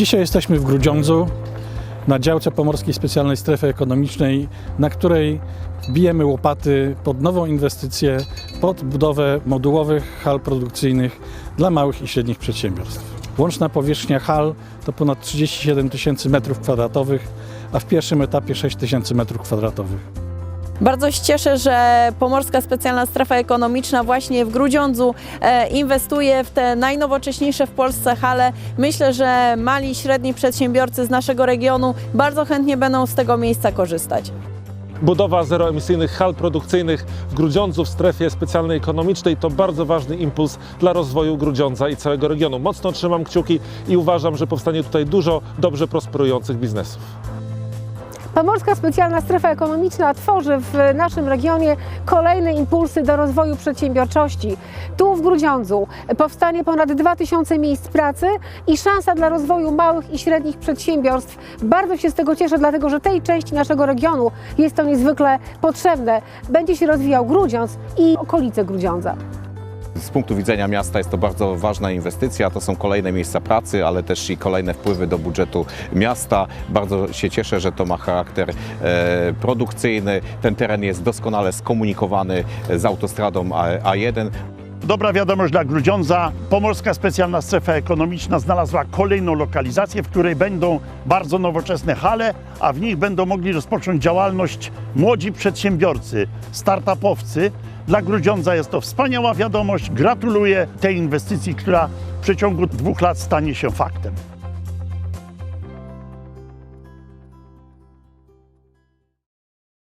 Dzisiaj jesteśmy w Grudziądzu na działce Pomorskiej Specjalnej Strefy Ekonomicznej, na której bijemy łopaty pod nową inwestycję, pod budowę modułowych hal produkcyjnych dla małych i średnich przedsiębiorstw. Łączna powierzchnia hal to ponad 37 tysięcy metrów kwadratowych, a w pierwszym etapie 6 tysięcy metrów kwadratowych. Bardzo się cieszę, że Pomorska Specjalna Strefa Ekonomiczna właśnie w Grudziądzu e, inwestuje w te najnowocześniejsze w Polsce hale. Myślę, że mali i średni przedsiębiorcy z naszego regionu bardzo chętnie będą z tego miejsca korzystać. Budowa zeroemisyjnych hal produkcyjnych w Grudziądzu w strefie specjalnej ekonomicznej to bardzo ważny impuls dla rozwoju Grudziądza i całego regionu. Mocno trzymam kciuki i uważam, że powstanie tutaj dużo dobrze prosperujących biznesów. Pomorska Specjalna Strefa Ekonomiczna tworzy w naszym regionie kolejne impulsy do rozwoju przedsiębiorczości. Tu w Grudziądzu powstanie ponad 2000 miejsc pracy i szansa dla rozwoju małych i średnich przedsiębiorstw. Bardzo się z tego cieszę, dlatego że tej części naszego regionu jest to niezwykle potrzebne. Będzie się rozwijał Grudziądz i okolice Grudziądza. Z punktu widzenia miasta jest to bardzo ważna inwestycja. To są kolejne miejsca pracy, ale też i kolejne wpływy do budżetu miasta. Bardzo się cieszę, że to ma charakter e, produkcyjny. Ten teren jest doskonale skomunikowany z autostradą A- A1. Dobra wiadomość dla Grudziądza. Pomorska Specjalna Strefa Ekonomiczna znalazła kolejną lokalizację, w której będą bardzo nowoczesne hale, a w nich będą mogli rozpocząć działalność młodzi przedsiębiorcy, startupowcy. Dla Grudziądza jest to wspaniała wiadomość. Gratuluję tej inwestycji, która w przeciągu dwóch lat stanie się faktem.